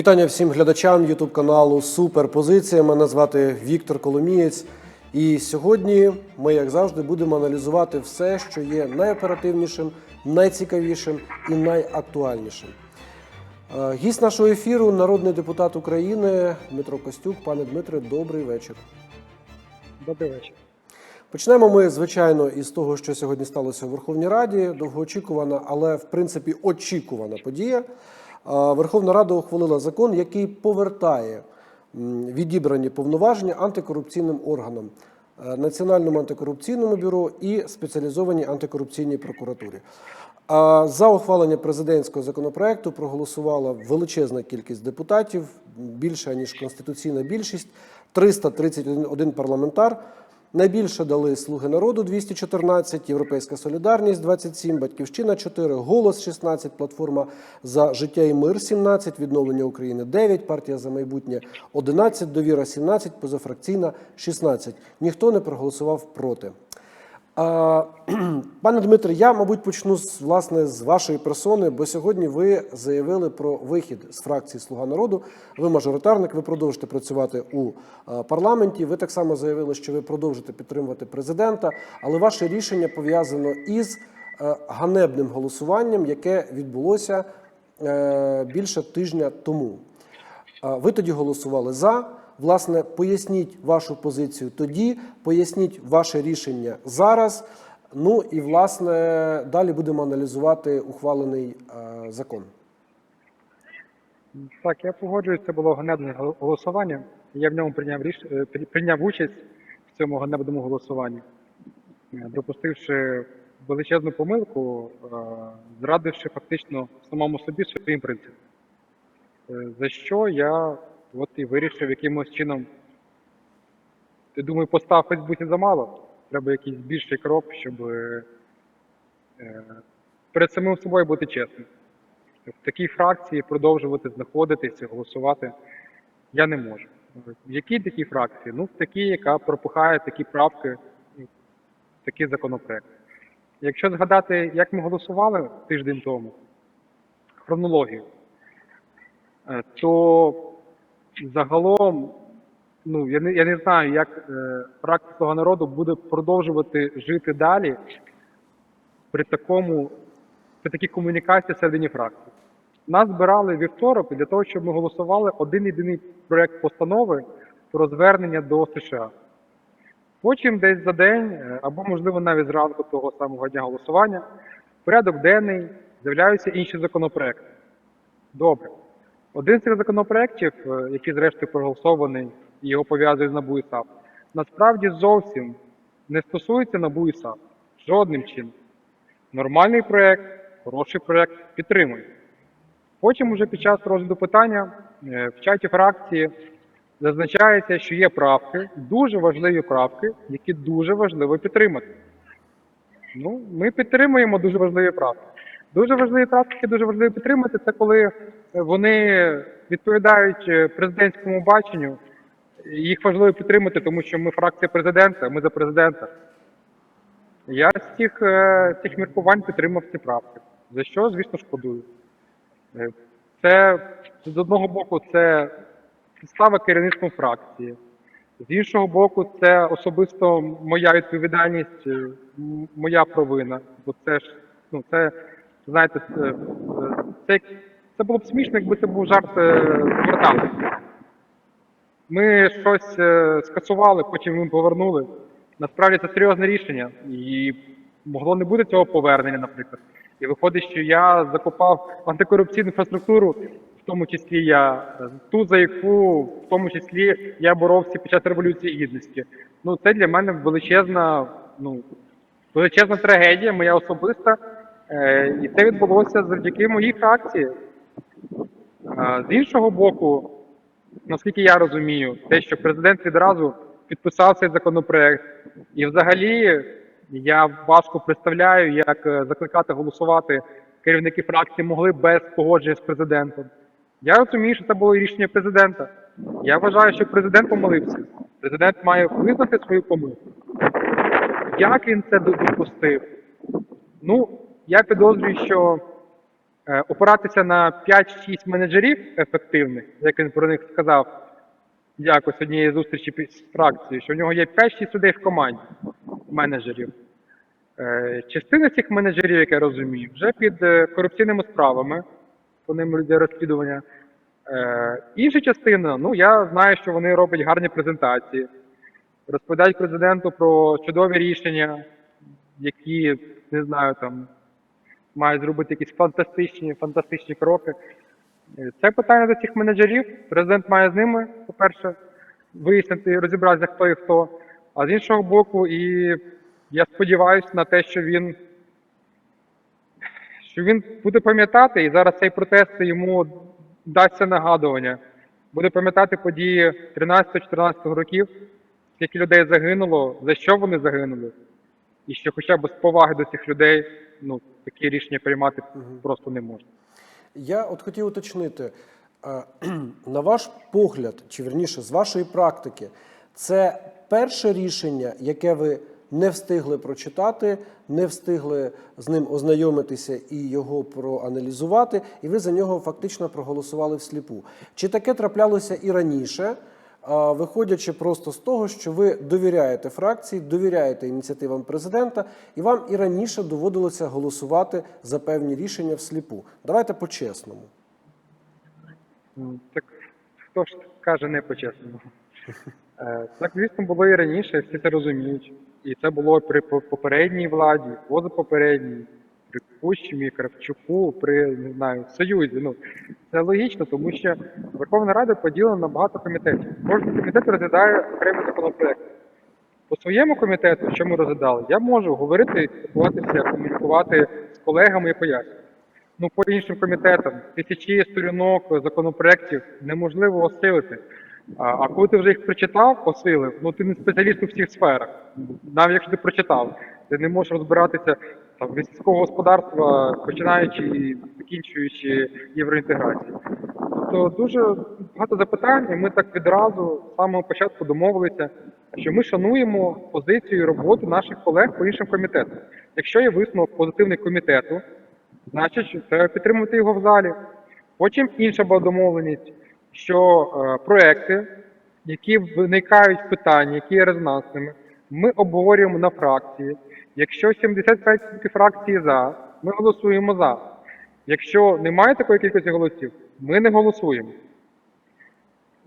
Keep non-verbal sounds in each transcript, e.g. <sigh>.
Вітання всім глядачам Ютуб каналу Суперпозиція. Мене звати Віктор Коломієць. І сьогодні ми, як завжди, будемо аналізувати все, що є найоперативнішим, найцікавішим і найактуальнішим. Е, Гість нашого ефіру народний депутат України Дмитро Костюк. Пане Дмитре, добрий вечір. Добрий вечір. Почнемо ми, звичайно, із того, що сьогодні сталося у Верховній Раді. Довгоочікувана, але в принципі очікувана подія. Верховна Рада ухвалила закон, який повертає відібрані повноваження антикорупційним органам. е, Національному антикорупційному бюро і спеціалізованій антикорупційній прокуратурі. За ухвалення президентського законопроекту проголосувала величезна кількість депутатів, більше ніж конституційна більшість, 331 парламентар. Найбільше дали Слуги народу 214, Європейська Солідарність 27, Батьківщина 4, Голос 16, Платформа за життя і мир 17, Відновлення України 9, Партія за майбутнє 11, Довіра 17, позафракційна 16. Ніхто не проголосував проти. <clears throat> Пане Дмитре, я, мабуть, почну з власне з вашої персони, бо сьогодні ви заявили про вихід з фракції Слуга народу. Ви мажоритарник, ви продовжите працювати у парламенті. Ви так само заявили, що ви продовжите підтримувати президента, але ваше рішення пов'язано із ганебним голосуванням, яке відбулося е, більше тижня тому. Ви тоді голосували за. Власне, поясніть вашу позицію тоді, поясніть ваше рішення зараз. Ну і власне далі будемо аналізувати ухвалений е, закон. Так, я погоджуюсь, це було ганебне голосування. Я в ньому прийняв ріш... е, прийняв участь в цьому ганебному голосуванні, е, допустивши величезну помилку, е, зрадивши фактично самому собі своїм принципам. За що я от і вирішив якимось чином. Ти думаю, постав в Фейсбуці замало. Треба якийсь більший крок, щоб е, е, перед самим собою бути чесним. В такій фракції продовжувати знаходитися, голосувати я не можу. В якій такій фракції? Ну, в такій, яка пропихає такі правки, в такий законопроект. Якщо згадати, як ми голосували тиждень тому, хронологію, е, то загалом, ну, я не, я не знаю, як е, фракція Слуга народу буде продовжувати жити далі при такому при такій комунікації всередині фракції. Нас збирали вівторок для того, щоб ми голосували один єдиний проект постанови про звернення до США. Потім десь за день, е, або, можливо, навіть зранку того самого дня голосування, порядок денний з'являються інші законопроекти. Добре. Один з цих законопроєктів, е, який зрештою проголосований і його пов'язує з НАБУ і САП, насправді зовсім не стосується НАБУ і САП. Жодним чином. Нормальний проєкт, хороший проєкт, підтримуємо. Потім уже під час розгляду питання е, в чаті фракції зазначається, що є правки, дуже важливі правки, які дуже важливо підтримати. Ну, ми підтримуємо дуже важливі правки. Дуже важливі правки, які дуже важливо підтримати, це коли вони відповідають е, президентському баченню. Їх важливо підтримати, тому що ми фракція президента, ми за президента. Я з цих, е, цих міркувань підтримав ці правки. За що, звісно, шкодую. Е, Це з одного боку, це підстава керівництвом фракції. З іншого боку, це особисто моя відповідальність, моя провина. Бо це ж, ну, це, знаєте, це, це, це було б смішно, якби це був жарт е. Ми щось е, скасували, потім ми повернули. Насправді це серйозне рішення, і могло не бути цього повернення, наприклад. І виходить, що я закопав антикорупційну інфраструктуру, в тому числі я е, ту, за яку в тому числі я боровся під час революції гідності. Ну це для мене величезна, ну величезна трагедія, моя особиста. І це відбулося завдяки моїй фракції. З іншого боку, наскільки я розумію, те, що президент відразу підписав цей законопроект, і взагалі я важко представляю, як е, закликати голосувати керівники фракції могли без погодження з президентом. Я розумію, що це було рішення президента. Я вважаю, що президент помилився. Президент має визнати свою помилку. Як він це допустив? Ну, я підозрюю, що опиратися на 5-6 менеджерів ефективних, як він про них сказав якось однієї зустрічі з фракцією, що в нього є 5-6 людей в команді менеджерів. Е, Частина цих менеджерів, як я розумію, вже під е, корупційними справами, по ним йде розслідування. Е, Інша частина, ну я знаю, що вони роблять гарні презентації, розповідають президенту про чудові рішення, які, не знаю, там мають зробити якісь фантастичні, фантастичні кроки. Е, Це питання до цих менеджерів. Президент має з ними, по-перше, вияснити, розібратися, хто і хто. А з іншого боку, і я сподіваюся на те, що він, що він буде пам'ятати, і зараз цей протест йому дасться нагадування. Буде пам'ятати події 13-14 років, скільки людей загинуло, за що вони загинули, і що хоча б з поваги до цих людей ну, такі рішення приймати просто не можна. Я от хотів уточнити, <clears throat> на ваш погляд, чи верніше, з вашої практики, це перше рішення, яке ви не встигли прочитати, не встигли з ним ознайомитися і його проаналізувати, і ви за нього фактично проголосували всліпу. Чи таке траплялося і раніше? Виходячи просто з того, що ви довіряєте фракції, довіряєте ініціативам президента, і вам і раніше доводилося голосувати за певні рішення всліпу. Давайте по-чесному. Так хто ж каже не по-чесному? Е, Так, звісно, було і раніше, всі це розуміють. І це було при попередній владі, позапопередній, при Кущемі, Кравчуку, при не знаю, Союзі. Ну це логічно, тому що Верховна Рада поділена на багато комітетів. Кожен комітет розглядає окремий законопроект. По своєму комітету, що ми розглядали, я можу говорити, спілкуватися, комунікувати з колегами і пояснювати. Ну, по іншим комітетам тисячі сторінок законопроєктів неможливо осилити. А, коли ти вже їх прочитав, осилив, ну ти не спеціаліст у всіх сферах. Навіть якщо ти прочитав, ти не можеш розбиратися там від сільського господарства, починаючи і закінчуючи євроінтеграцією. Тобто дуже багато запитань, і ми так відразу з самого початку домовилися, що ми шануємо позицію і роботу наших колег по іншим комітетам. Якщо є висновок позитивний комітету, значить треба підтримувати його в залі. Потім інша була домовленість, що е, проекти, які виникають питання, які є резонансними, ми обговорюємо на фракції. Якщо 75% фракції за, ми голосуємо за. Якщо немає такої кількості голосів, ми не голосуємо.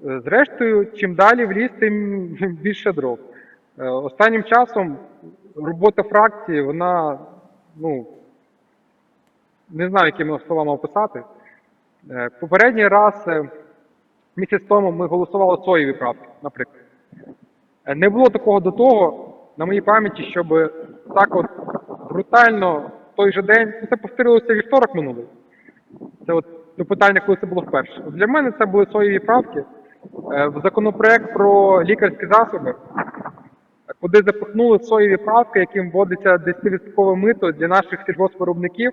Е, Зрештою, чим далі в ліс, тим <laughs> більше дров. Е, Останнім часом робота фракції, вона, ну, не знаю, якими словами описати. Е, Попередній раз місяць тому ми голосували соєві правки, наприклад. Не було такого до того, на моїй пам'яті, щоб так от брутально в той же день, ну, це повторилося вівторок минулий. Це от до питання, коли це було вперше. Для мене це були соєві правки. Е, В законопроект про лікарські засоби, куди запихнули соєві правки, яким вводиться 10% мито для наших сільгоспвиробників.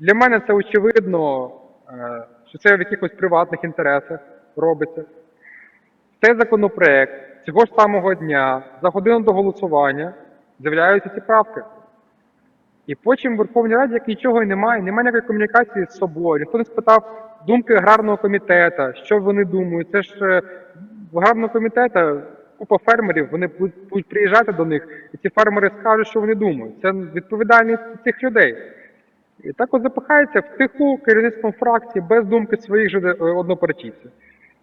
Для мене це очевидно, е, що це в якихось приватних інтересах робиться. Цей законопроект цього ж самого дня, за годину до голосування, з'являються ці правки. І потім в Верховній Раді як нічого і немає, немає ніякої комунікації з собою. Ніхто не спитав думки аграрного комітету, що вони думають. Це ж е, в аграрного комітету купа фермерів, вони будуть, приїжджати до них, і ці фермери скажуть, що вони думають. Це відповідальність цих людей. І так от запихається втиху керівництвом фракції без думки своїх же е, однопартійців.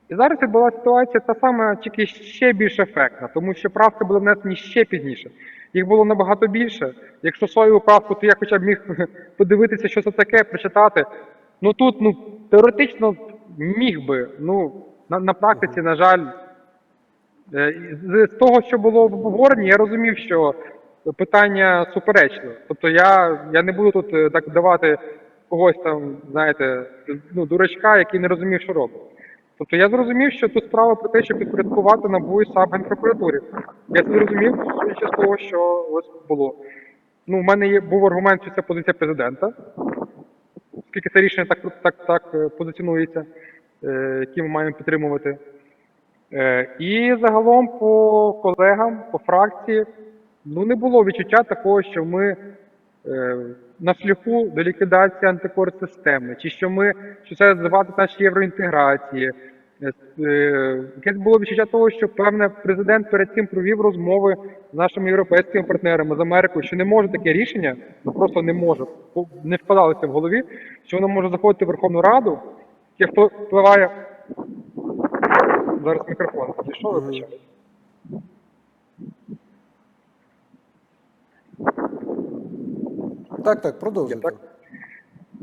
І зараз відбулася ситуація та сама, тільки ще більш ефектна, тому що правки були внесені ще пізніше. Їх було набагато більше. Якщо соєву правку, то я хоча б міг <laughs> подивитися, що це таке, прочитати. Ну тут, ну, теоретично міг би. Ну, на, на практиці, на жаль, Е, З того, що було в обговоренні, я розумів, що питання суперечливе. Тобто я, я не буду тут е, так давати когось там, знаєте, ну, дурачка, який не розумів, що робить. Тобто я зрозумів, що тут справа про те, щоб підпорядкувати НАБУ і САП Генпрокуратурі. Я це зрозумів, судячи з того, що ось було. Ну, в мене є, був аргумент, що це позиція президента, оскільки це рішення так, так, так е, позиціонується, е, які ми маємо підтримувати. Е, І загалом по колегам, по фракції, ну не було відчуття такого, що ми на шляху до ліквідації антикорсистеми, чи що ми що це звати наші євроінтеграції. Е, Якесь було відчуття того, що певне президент перед цим провів розмови з нашими європейськими партнерами з Америкою, що не може таке рішення, ну просто не може, не вкладалося в голові, що воно може заходити в Верховну Раду, яке впливає. Зараз мікрофон Мгм. вибачаю. Так, так, продовжуйте. так?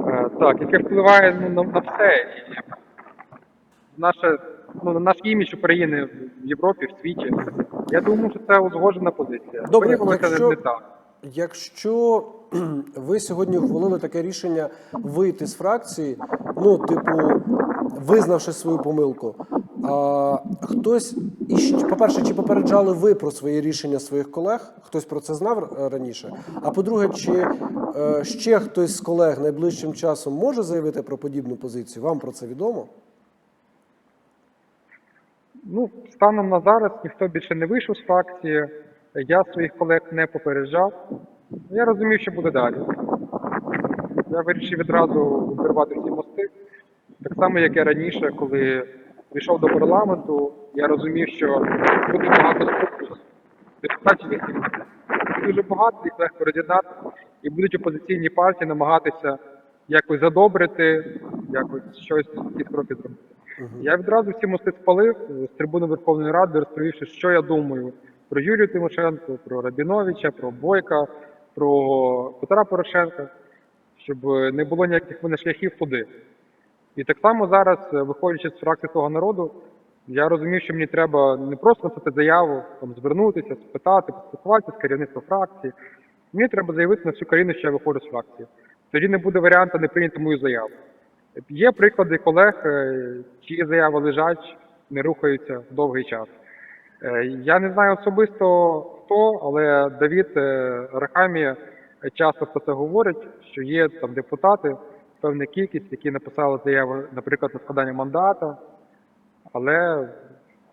Е, Так, яке впливає ну, на, на все. І наше, ну, на наш імідж України в Європі, в світі. Я думаю, що це узгоджена позиція. Добре, Виявилося якщо- не так. Якщо кхм, <clears throat> ви сьогодні ухвалили таке рішення вийти з фракції, ну, типу, визнавши свою помилку, а хтось по-перше, чи попереджали ви про своє рішення своїх колег? Хтось про це знав е, раніше? А по-друге, чи е, ще хтось з колег найближчим часом може заявити про подібну позицію? Вам про це відомо? Ну, станом на зараз ніхто більше не вийшов з фракції. Я своїх колег не попереджав. Я розумів, що буде далі. Я вирішив відразу вирвати всі мости. Так само, як і раніше, коли прийшов до парламенту, я розумів, що буде багато спробів депутатів, які дуже багато їх легко роз'єднати, і будуть опозиційні партії намагатися якось задобрити, якось щось якісь кроки зробити. Я відразу всі мости спалив з трибуни Верховної Ради, розповівши, що я думаю про Юлію Тимошенко, про Рабіновича, про Бойка, про Петра Порошенка, щоб не було ніяких мене шляхів туди. І так само зараз, е, виходячи з фракції того народу, я розумів, що мені треба не просто написати заяву, там звернутися, спитати, поспілкуватися з керівництвом фракції. Мені треба заявити на всю країну, що я виходжу з фракції. Тоді не буде варіанту не прийняти мою заяву. Є приклади колег, е, чиї заяви лежать, не рухаються довгий час. Е, Я не знаю особисто хто, але Давід Рахамія часто про це говорить, що є там депутати, певна кількість, які написали заяви, наприклад, на складання мандата, але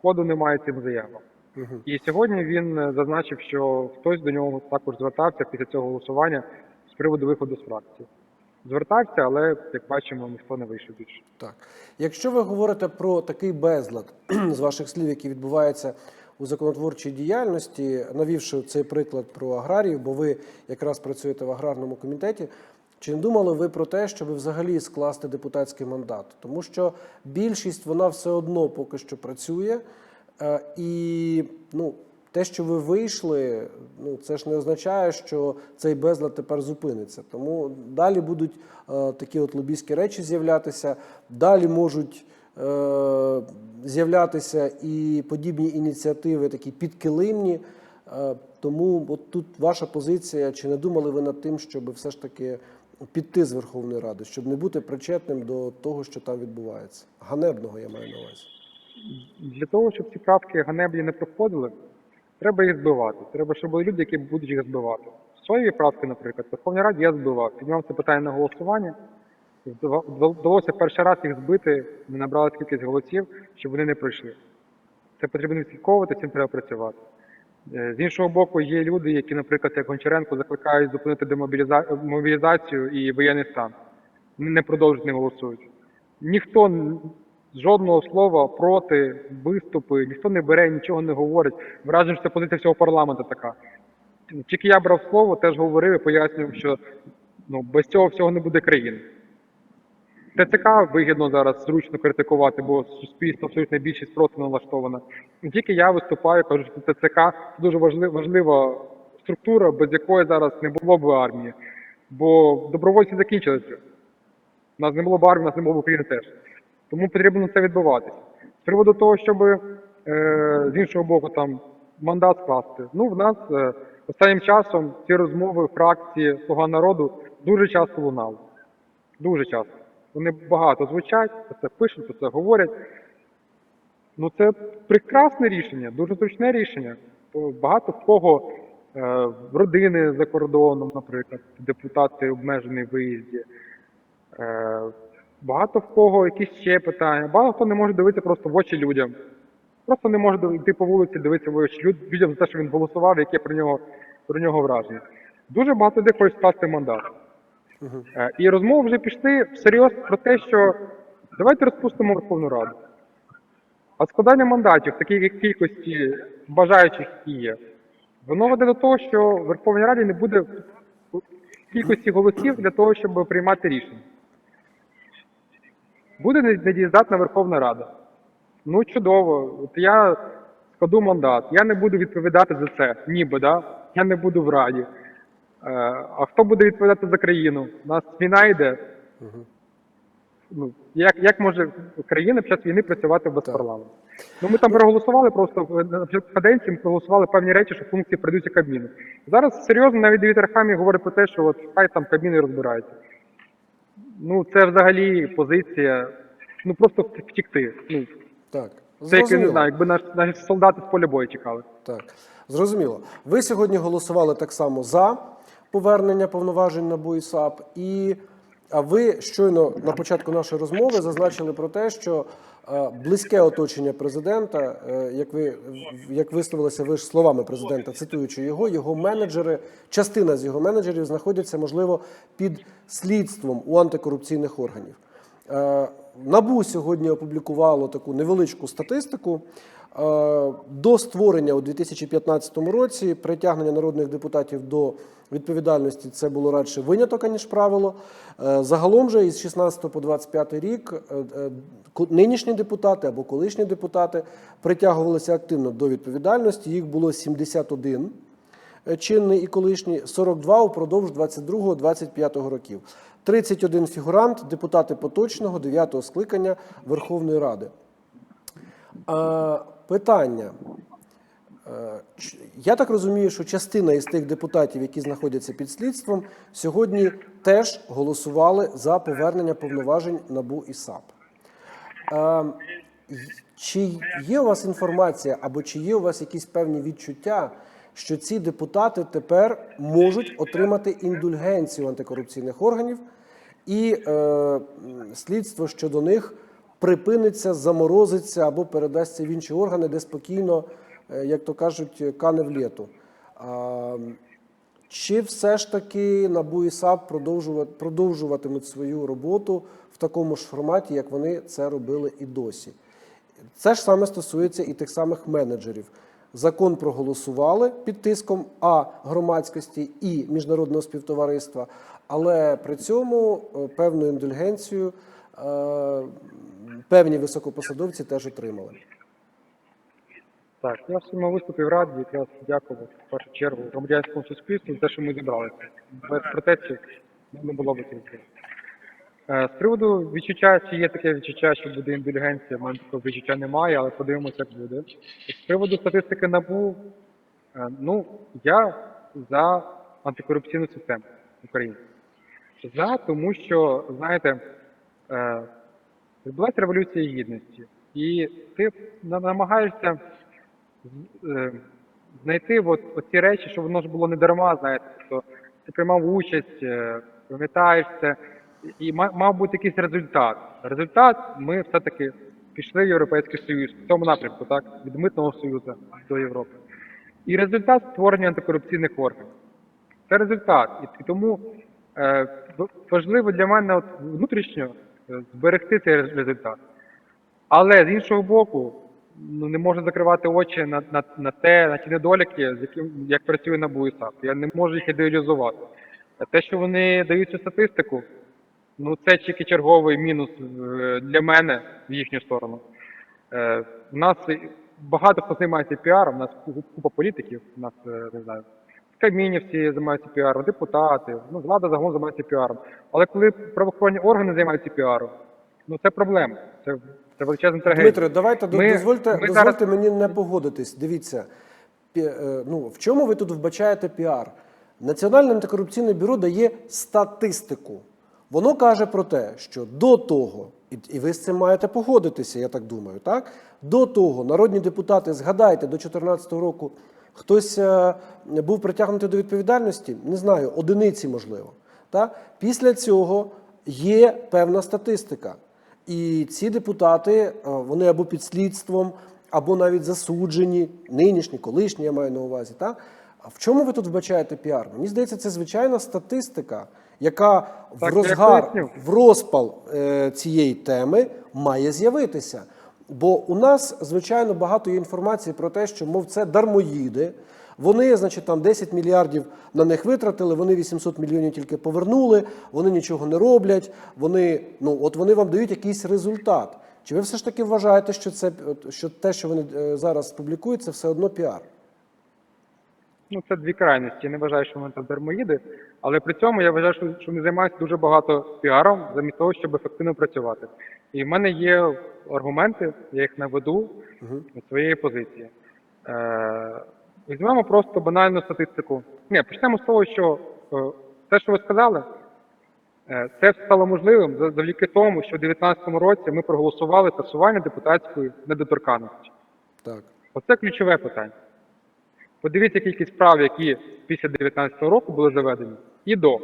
ходу немає цим заявам. Мгм. І сьогодні він е, зазначив, що хтось до нього також звертався після цього голосування з приводу виходу з фракції. Звертався, але як бачимо, ніхто не вийшов більше. Так, якщо ви говорите про такий безлад з ваших слів, який відбувається у законотворчій діяльності, навівши цей приклад про аграріїв, бо ви якраз працюєте в аграрному комітеті. Чи не думали ви про те, щоб взагалі скласти депутатський мандат? Тому що більшість вона все одно поки що працює, е, і ну, те, що ви вийшли, ну це ж не означає, що цей безлад тепер зупиниться. Тому далі будуть е, такі от лобійські речі з'являтися, далі можуть е, з'являтися і подібні ініціативи, такі підкилимні. Тому от тут ваша позиція, чи не думали ви над тим, щоб все ж таки піти з Верховної Ради, щоб не бути причетним до того, що там відбувається? Ганебного я маю на увазі. Для того, щоб ці правки ганеблі не проходили, треба їх збивати. Треба, щоб були люди, які будуть їх збивати. Своєї правки, наприклад, Верховній Раді я збивав. Піднімав це питання на голосування. Вдалося перший раз їх збити, не набрали кількість голосів, щоб вони не пройшли. Це потрібно відслідковувати, цим треба працювати. Е, З іншого боку, є люди, які, наприклад, як Гончаренко, закликають зупинити демобіліза- мобілізацію і воєнний стан. Не продовжують, не голосують. Ніхто жодного слова проти виступи, ніхто не бере, нічого не говорить. Вражено, що це позиція всього парламенту така. Тільки я брав слово, теж говорив і пояснював, що ну, без цього всього не буде країни. ТЦК вигідно зараз зручно критикувати, бо суспільство абсолютно більшість проти налаштована. Не тільки я виступаю, кажу, що ТЦК це дуже важлива, структура, без якої зараз не було б армії. Бо добровольці закінчилися. У нас не було б армії, у нас не було б України теж. Тому потрібно це відбуватися. З приводу того, щоб е, з іншого боку там мандат скласти. Ну, в нас е, останнім часом ці розмови фракції Слуга народу дуже часто лунали. Дуже часто. Вони багато звучать, про це пишуть, про це говорять. Ну, це прекрасне рішення, дуже зручне рішення. Багато в кого е, родини за кордоном, наприклад, депутати обмежені в виїзді. Е, багато в кого якісь ще питання. Багато хто не може дивитися просто в очі людям. Просто не може йти по вулиці, дивитися в очі люд- людям за те, що він голосував, яке про нього, про нього враження. Дуже багато людей хочуть скласти мандат. Е, І розмови вже пішли всерйоз про те, що давайте розпустимо Верховну Раду. А складання мандатів такій кількості бажаючих які є, воно веде до того, що в Верховній Раді не буде кількості голосів для того, щоб приймати рішення. Буде недієздатна Верховна Рада. Ну, чудово. От я складу мандат, я не буду відповідати за це, ніби, да? я не буду в Раді. Е, а хто буде відповідати за країну? У нас війна йде. Ну, як, як може країна під час війни працювати без Так. парламенту? Ну ми там проголосували просто на початку каденції ми проголосували певні речі, що функції прийдуться Кабміну. Зараз серйозно навіть Давід Архамій говорить про те, що от хай там Кабмін і розбирається. Ну це взагалі позиція. Ну просто втікти. Ну Так, це як я не знаю, якби наш наші солдати з поля бою чекали. Так, зрозуміло. Ви сьогодні голосували так само за повернення повноважень на і САП, і а ви щойно на початку нашої розмови зазначили про те, що близьке оточення президента, е, як ви як висловилися ви ж словами президента, цитуючи його, його менеджери, частина з його менеджерів знаходяться, можливо, під слідством у антикорупційних органів. Е, Набу сьогодні опублікувало таку невеличку статистику. Е, До створення у 2015 році притягнення народних депутатів до відповідальності це було радше виняток, аніж правило. Е, Загалом же із 16 по 25 рік е, нинішні депутати або колишні депутати притягувалися активно до відповідальності. Їх було 71 е, чинний і колишній, 42 упродовж 22-25 років. 31 фігурант, депутати поточного 9 скликання Верховної Ради. Питання. Е, Я так розумію, що частина із тих депутатів, які знаходяться під слідством, сьогодні теж голосували за повернення повноважень НАБУ і САП. Е, Чи є у вас інформація або чи є у вас якісь певні відчуття, що ці депутати тепер можуть отримати індульгенцію антикорупційних органів, і е, слідство щодо них припиниться, заморозиться або передасться в інші органи, де спокійно, е, як то кажуть, кане в літу. Чи все ж таки НАБУ і САП продовжуватимуть свою роботу в такому ж форматі, як вони це робили і досі? Це ж саме стосується і тих самих менеджерів. Закон проголосували під тиском А громадськості і міжнародного співтовариства, але при цьому е, певну індульгенцію е, певні високопосадовці теж отримали. Так, я в своєму виступі в Раді якраз дякував в першу чергу громадянському суспільству за те, що ми зібралися. Без протестів не було б цього. Е, З приводу відчуття, чи є таке відчуття, що буде індульгенція, в мене такого відчуття немає, але подивимося, як буде. З приводу статистики НАБУ, е, ну, я за антикорупційну систему України. За, тому що, знаєте, е, відбулася революція гідності, і ти намагаєшся е, знайти от, оці речі, що воно ж було не дарма, знаєте, тобто ти приймав участь, е, пам'ятаєш це, і мав бути якийсь результат. Результат ми все-таки пішли в Європейський Союз в цьому напрямку, так, від митного союзу до Європи. І результат створення антикорупційних органів. Це результат. І, тому е, важливо для мене от, внутрішньо зберегти цей результат. Але з іншого боку, ну не можна закривати очі на, на, на те, на ті недоліки, з яким як працює НАБУ і. Я не можу їх ідеалізувати. А те, що вони дають цю статистику, ну це тільки черговий мінус е, для мене в їхню сторону. Е, У нас багато хто займається піаром, у нас купа політиків, у нас е, не знаю. Кабмінівці займаються піаром, депутати, ну влада загалом займається піаром. Але коли правоохоронні органи займаються піаром, ну це проблема. Це, це величезна трагедія. Дмитре, давайте Ми- дозвольте, ми дозвольте зараз- мені не погодитись. Дивіться, пі- е, ну, в чому ви тут вбачаєте піар? Національне антикорупційне бюро дає статистику. Воно каже про те, що до того, і, і ви з цим маєте погодитися, я так думаю, так? До того народні депутати, згадайте, до 2014 року хтось е, був притягнутий до відповідальності, не знаю, одиниці можливо. Так? Після цього є певна статистика. І ці депутати е, вони або під слідством, або навіть засуджені, нинішні, колишні, я маю на увазі. Та? А в чому ви тут вбачаєте піар? Мені здається, це звичайна статистика. яка в Так, я розгар, в розпал е, цієї теми має з'явитися. Бо у нас, звичайно, багато є інформації про те, що, мов, це дармоїди. Вони, значить, там 10 мільярдів на них витратили, вони 800 мільйонів тільки повернули, вони нічого не роблять. Вони, ну, от вони вам дають якийсь результат. Чи ви все ж таки вважаєте, що це що те, що вони е, зараз публікують, це все одно піар? Ну, це дві крайності. Я не вважаю, що вони там дармоїди, але при цьому я вважаю, що, що вони займаються дуже багато піаром замість того, щоб ефективно працювати. І в мене є аргументи, я їх наведу з своєї позиції. Е, візьмемо просто банальну статистику. Ні, почнемо з того, що е, те, що ви сказали, е, це стало можливим завдяки тому, що в 2019 році ми проголосували скасування депутатської недоторканності. Так. Оце ключове питання. Подивіться кількість справ, які після 2019 року були заведені, і до.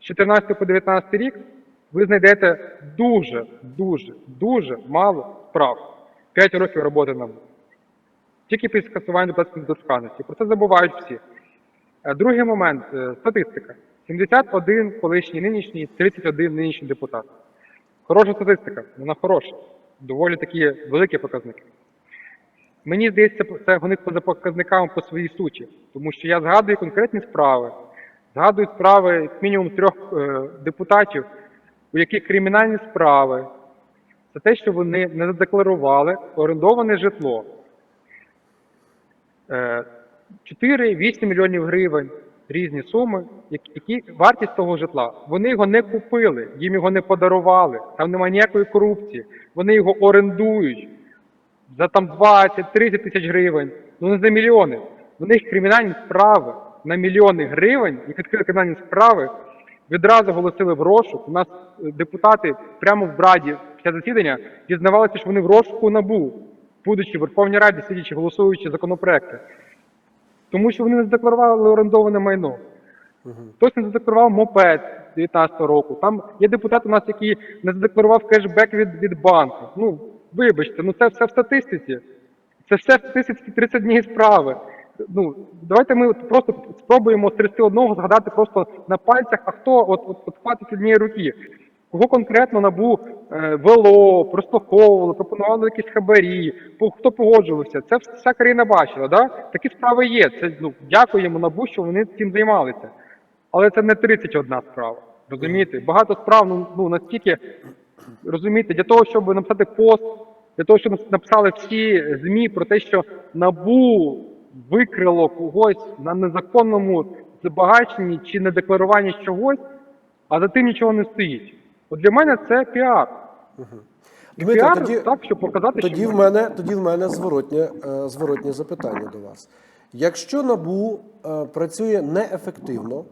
З 14 по 19 рік ви знайдете дуже, дуже, дуже мало справ. 5 років роботи на Тільки після скасування депутатської недоторканності. Про це забувають всі. Е, Другий момент е, статистика. 71 колишній нинішній, 31 нинішній депутат. Хороша статистика, вона хороша. Доволі такі великі показники. Мені здається, це вони поза показниками по своїй суті, тому що я згадую конкретні справи, згадую справи як мінімум трьох е, депутатів, у яких кримінальні справи за те, що вони не задекларували орендоване житло. Е, 4-8 мільйонів гривень різні суми, які вартість того житла. Вони його не купили, їм його не подарували, там немає ніякої корупції. Вони його орендують за там 20-30 тисяч гривень, ну не за мільйони. У них кримінальні справи на мільйони гривень, їх відкрили кримінальні справи, відразу оголосили в розшук. У нас е, депутати прямо в Браді після засідання дізнавалися, що вони в розшуку набу, будучи в Верховній Раді, сидячи, голосуючи законопроекти. Тому що вони не задекларували орендоване майно. Хтось не задекларував мопед 19 року. Там є депутат у нас, який не задекларував кешбек від, від банку. Ну, вибачте, ну це все в статистиці. Це все в статистиці 30 днів справи. Ну, давайте ми от просто спробуємо з 31 згадати просто на пальцях, а хто от, от, от хватить однієї руки. Кого конкретно набу е, вело, прослуховувало, пропонували якісь хабарі, хто погоджувався. Це вся країна бачила, да? Такі справи є. Це ну дякуємо набу, що вони цим займалися. Але це не 31 справа. Розумієте? Багато справ ну, ну настільки розумієте, для того, щоб написати пост, для того, щоб написали всі ЗМІ про те, що набу викрило когось на незаконному збагаченні чи недекларуванні чогось, а за тим нічого не стоїть. От для мене це піар. І Дмитро, піар тоді, так, щоб показати, тоді що в мене, тоді в мене зворотнє, е, зворотнє запитання до вас. Якщо НАБУ е, працює неефективно,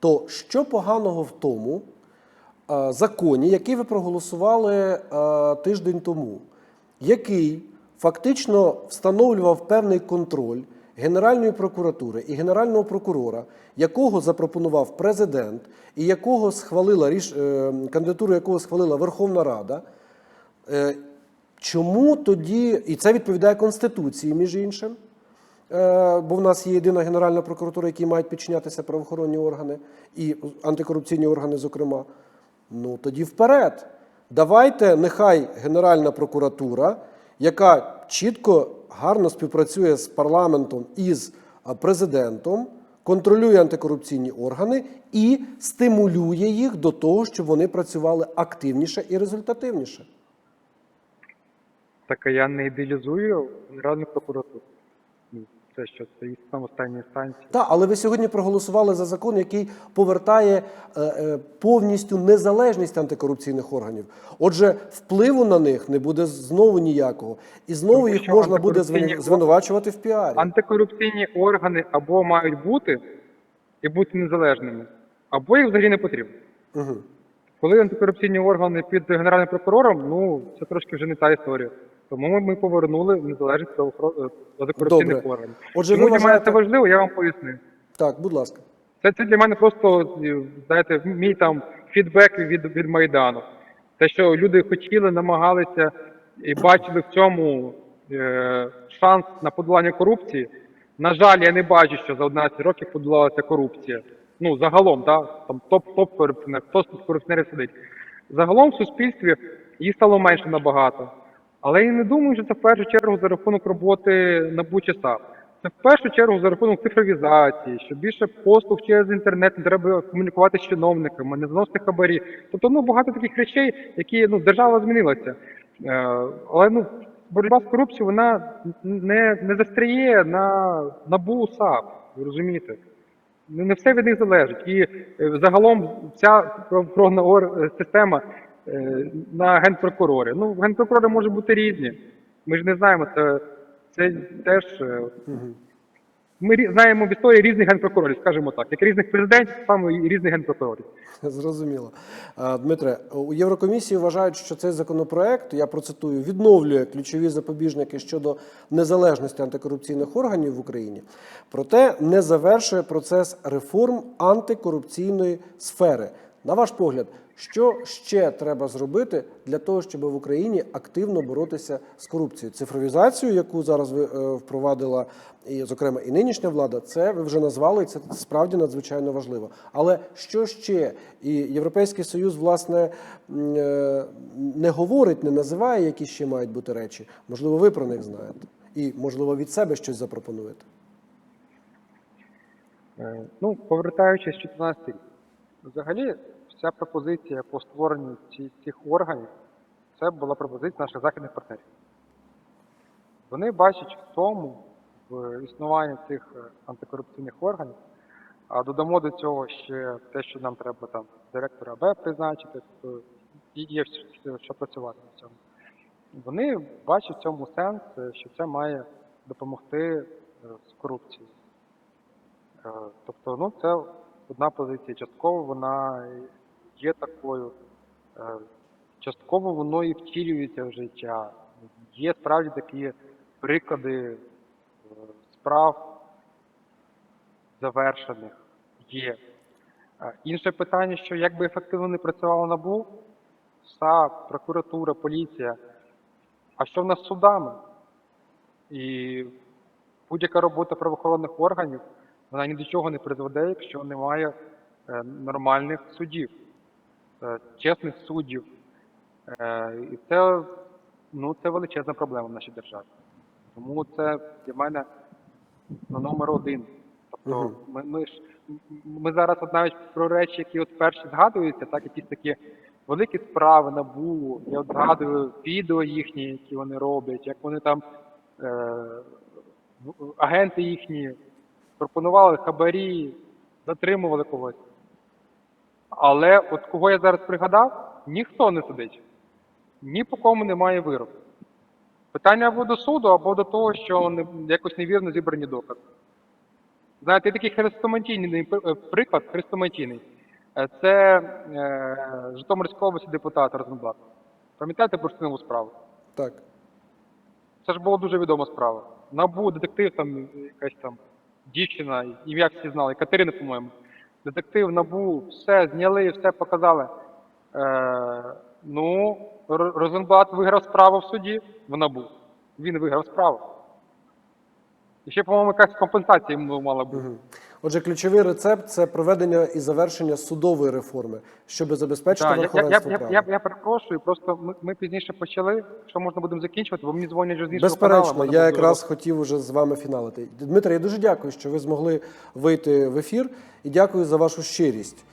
то що поганого в тому законі, який ви проголосували е, тиждень тому, який фактично встановлював певний контроль Генеральної прокуратури і Генерального прокурора, якого запропонував президент, і якого схвалила е, кандидатуру якого схвалила Верховна Рада. Е, Чому тоді, і це відповідає Конституції, між іншим, е, бо в нас є єдина Генеральна прокуратура, якій мають підчинятися правоохоронні органи і антикорупційні органи, зокрема. Ну тоді вперед. Давайте, нехай Генеральна прокуратура, яка чітко, гарно співпрацює з парламентом і з президентом, контролює антикорупційні органи і стимулює їх до того, щоб вони працювали активніше і результативніше. так я не ідеалізую Генеральну прокуратуру. Це що це і там останній інстанції. Так, але ви сьогодні проголосували за закон, який повертає е, е, повністю незалежність антикорупційних органів. Отже, впливу на них не буде знову ніякого, і знову Тому їх можна буде звинувачувати в піарі. Антикорупційні органи або мають бути і бути незалежними, або їх взагалі не потрібно. Угу. Коли антикорупційні органи під генеральним прокурором, ну це трошки вже не та історія. Тому ми, повернули незалежність правоохорон- е, органів. Отже, Чому ви для мене вважаєте- це важливо, я вам поясню. Так, будь ласка. Це, це для мене просто, е, знаєте, мій там фідбек від, від Майдану. Те, що люди хотіли, намагалися і бачили в цьому е, шанс на подолання корупції. На жаль, я не бачу, що за 11 років подолалася корупція. ну загалом, да, там топ топ корупціонер, хто з корупціонерів сидить. Загалом в суспільстві їх стало менше набагато. Але я не думаю, що це в першу чергу за рахунок роботи НАБУ чи САП. Це в першу чергу за рахунок цифровізації, що більше послуг через інтернет, не треба комунікувати з чиновниками, не зносити хабарі. Тобто ну багато таких речей, які ну держава змінилася. Е, але ну боротьба з корупцією вона не, не застряє на НАБУ САП. Ви розумієте? Не все від них залежить. І е, загалом ця правоохоронна система на генпрокурорі. Ну, генпрокурори можуть бути різні. Ми ж не знаємо, це, це теж. е, Ми знаємо в історії різних генпрокурорів, скажімо так, як різних президентів, саме і різних генпрокурорів. <laughs> Зрозуміло. Е, Дмитре, у Єврокомісії вважають, що цей законопроект, я процитую, відновлює ключові запобіжники щодо незалежності антикорупційних органів в Україні, проте не завершує процес реформ антикорупційної сфери. На ваш погляд, що ще треба зробити для того, щоб в Україні активно боротися з корупцією? Цифровізацію, яку зараз е, впровадила, і, зокрема, і нинішня влада, це ви вже назвали, і це справді надзвичайно важливо. Але що ще? І Європейський Союз, власне, е, не говорить, не називає, які ще мають бути речі. Можливо, ви про них знаєте, і можливо від себе щось запропонуєте. Е, Ну, повертаючись в 14 рік, взагалі вся пропозиція по створенню цих органів це була пропозиція наших західних партнерів. Вони бачать в тому в існуванні цих е, антикорупційних органів, а додамо до цього ще те, що нам треба там директора АБ призначити, то і є що- що працювати на цьому. Вони бачать в цьому сенс, е, що це має допомогти е, з корупцією. Тобто, ну це одна позиція. Частково вона є такою, е, частково воно і втілюється в життя. Є справді такі приклади е, справ завершених. Є. Е, Інше питання, що як би ефективно не працювало НАБУ, САП, прокуратура, поліція. А що в нас з судами? І будь-яка робота правоохоронних органів вона ні до чого не призведе, якщо немає е, нормальних судів, е, чесних суддів. Е, і це, ну, це величезна проблема в нашій державі. Тому це для мене ну, номер один. Тобто Мгм. ми, ми, ж, ми зараз от навіть про речі, які от перші згадуються, так, якісь такі великі справи набу. Я от згадую відео їхні, які вони роблять, як вони там е, агенти їхні пропонували хабарі, затримували когось. Але от кого я зараз пригадав, ніхто не сидить. Ні по кому немає вироку. Питання або до суду, або до того, що не, якось невірно зібрані докази. Знаєте, є такий хрестоматійний е, приклад, хрестоматійний. Е, Це е, Житомирської області депутат Розенблат. Пам'ятаєте бурштинову справу? Так. Це ж була дуже відома справа. Набу, детектив, там якась там дівчина, ім'я всі знали, Катерина, по-моєму. Детектив Набу, все зняли, все показали. Е, ну, Розенблат виграв справу в суді в Набу. Він виграв справу. І ще, по-моєму, якась компенсація йому мала бути. Отже, ключовий рецепт це проведення і завершення судової реформи, щоб забезпечити Так, верховенство я, я, верховенство я, права. я, я перепрошую, просто ми, ми пізніше почали, що можна будемо закінчувати, бо мені дзвонять вже з іншого. Безперечно, мене я якраз хотів уже з вами фіналити. Дмитре, я дуже дякую, що ви змогли вийти в ефір, і дякую за вашу щирість.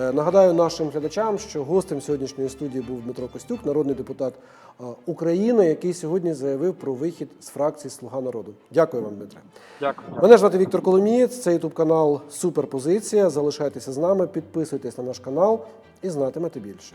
Е, Нагадаю нашим глядачам, що гостем сьогоднішньої студії був Дмитро Костюк, народний депутат е, України, який сьогодні заявив про вихід з фракції Слуга народу. Дякую вам, Дмитре. Дякую. Мене звати Віктор Коломієць. Це ютуб канал Суперпозиція. Залишайтеся з нами, підписуйтесь на наш канал і знатимете більше.